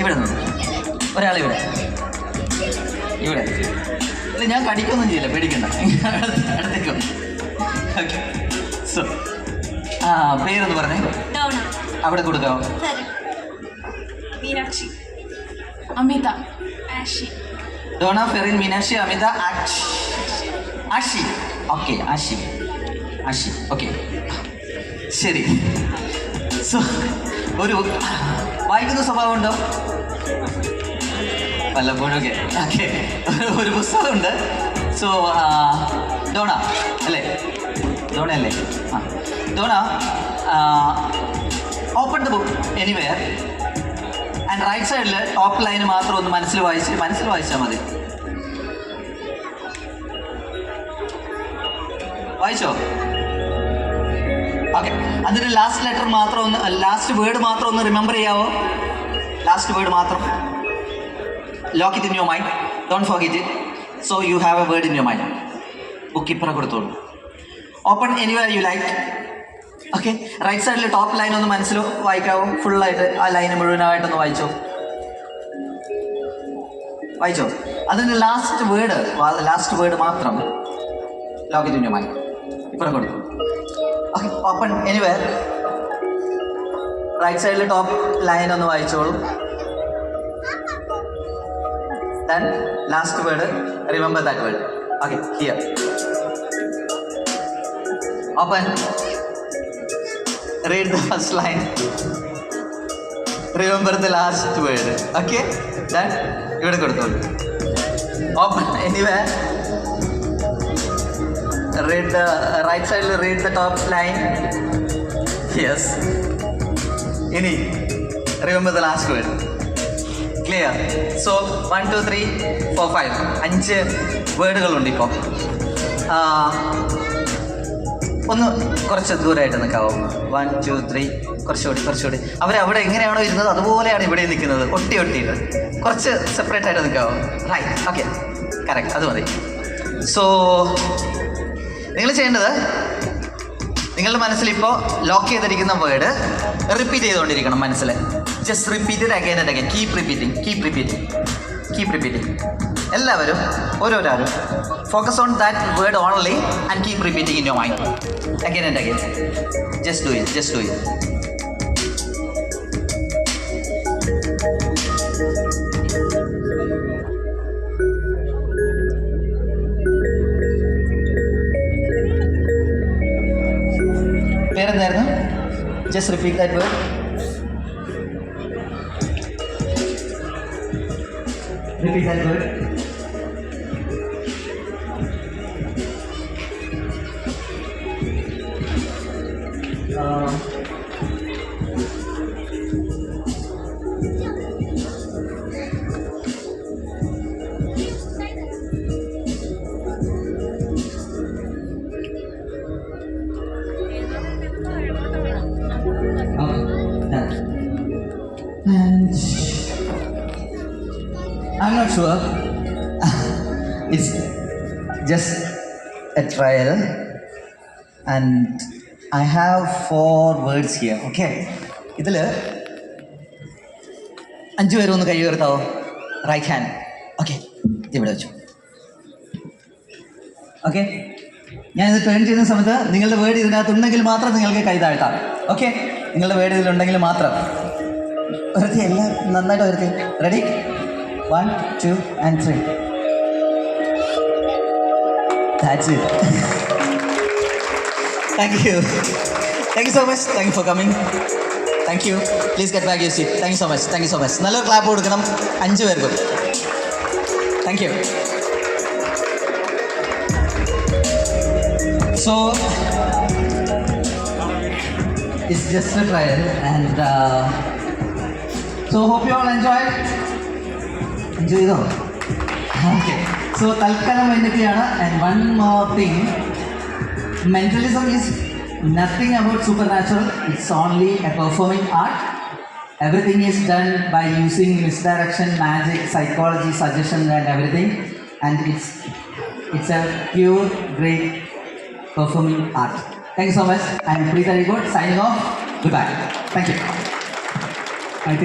ഇവിടെ നിന്ന്. ഒരാളിവിടെ ഇവിടെ. അല്ല ഞാൻ കടിക്കൊന്നും ചെയ്യില്ല പേടിക്കണ്ട. അടുത്തേക്ക് ഓക്കെ സോ ആ പേരൊന്ന് പറഞ്ഞേ. അവിടെ കൊടുക്കാവോ? മീനാക്ഷി. അമിത. ആഷി. ഡോണ ഫെറിൻ മീനാക്ഷി അമിത ആക്ഷി. ആഷി. ഓക്കെ ആഷി. ആഷി. ഓക്കെ ശരി. സോ ഒരു വായിക്കുന്ന സ്വഭാവമുണ്ടോ? വല്ലപ്പോഴൊക്കെ ഓക്കെ. ഒരു പുസ്തകമുണ്ട്. സോ ഡോണ അല്ലേ? ഡോണ അല്ലേ ആ. Dona open the book anywhere and right സൈഡിൽ ടോപ്പ് ലൈൻ മാത്രം ഒന്ന് മനസ്സിൽ വായിച്ച് മനസ്സിൽ വായിച്ചാൽ മതി. വായിച്ചോ? ഓക്കെ അതിന് ലാസ്റ്റ് ലെറ്റർ മാത്രം ഒന്ന് ലാസ്റ്റ് വേർഡ് മാത്രം ഒന്ന് റിമെമ്പർ ചെയ്യാവോ? ലാസ്റ്റ് വേർഡ് മാത്രം. Lock it in your mind don't it so you have a word in your mind book ഇപ്പറ കൊടുത്തോളൂ. Open anywhere you like okay right സൈഡിൽ ടോപ്പ് ലൈൻ ഒന്ന് മനസ്സിൽ വായിക്കാവോ? ഫുള്ളായിട്ട് ആ ലൈൻ മുഴുവനായിട്ടൊന്ന് വായിച്ചോ. വായിച്ചോ? അതിന്റെ ലാസ്റ്റ് വേർഡ് ലാസ്റ്റ് വേർഡ് മാത്രം ഇൻ മൈൻഡ് ഇപ്പുറം കൊടുത്തു. ഓക്കെ ഓപ്പൺ എനിവേ റൈറ്റ് സൈഡിൽ ടോപ്പ് ലൈൻ ഒന്ന് വായിച്ചോളൂ. Then last word remember that word okay here open read the first line remember the last word okay then ഇവിടെ കൊടുത്തോളൂ. Open anyway read the right side read the top line. Yes. ഇനി remember the last word clear so one two three four five അഞ്ച് വേർഡുകളുണ്ട് ഇപ്പോൾ ഒന്ന് കുറച്ച് ദൂരമായിട്ട് നിൽക്കാവോ വൺ ടു ത്രീ കുറച്ചുകൂടി കുറച്ചുകൂടി. അവിടെ എങ്ങനെയാണോ ഇരുന്നത് അതുപോലെയാണ് ഇവിടെ നിൽക്കുന്നത് ഒട്ടി ഒട്ടിയിട്ട് കുറച്ച് സെപ്പറേറ്റ് ആയിട്ട് നിൽക്കാവോ റൈറ്റ് ഓക്കെ കറക്റ്റ് അത് മതി. സോ നിങ്ങൾ ചെയ്യേണ്ടത് നിങ്ങളുടെ മനസ്സിൽ ഇപ്പോൾ ലോക്ക് ചെയ്തിരിക്കുന്ന വേർഡ് റിപ്പീറ്റ് ചെയ്തുകൊണ്ടിരിക്കണം മനസ്സിൽ. Just repeat again and again keep repeating keep repeating keep repeating എല്ലാവരും ഓരോരാരും focus on that word only and keep repeating in your mind again and again just do it just do it just repeat that word repeat that word not sure. it's just a trial. And I have four words here. Okay. ഇതിൽ അഞ്ച് പേരും ഒന്ന് കൈ ഉയർത്താവോ? Right hand okay ഇവിടെ വെച്ചു. Okay ഞാനിത് turn ചെയ്യുന്ന സമയത്ത് നിങ്ങളുടെ വേർഡ് ഇതിനകത്ത് ഉണ്ടെങ്കിൽ മാത്രം നിങ്ങൾക്ക് കൈ താഴ്ത്താം. ഓക്കെ നിങ്ങളുടെ വേർഡ് ഇതിലുണ്ടെങ്കിൽ മാത്രം. ഉയർത്തി എല്ലാം നന്നായിട്ട് ഉയർത്തി. Ready one two and three that's it thank you thank you so much thank you for coming thank you please get back you seat thank you so much thank you so much നല്ലൊരു clap കൊടുക്കണം. അഞ്ച് പേർക്കും. Thank you so it's just a trial and uh, so hope you all enjoy enjoy ചെയ്തോ okay so തൽക്കാലം വേണ്ടിയൊക്കെയാണ് and one more thing mentalism is nothing about supernatural it's only a performing art everything is done by using misdirection magic psychology suggestion and everything and it's it's a pure great performing art thank you so much i'm Preeta Rigot signing off goodbye thank you I think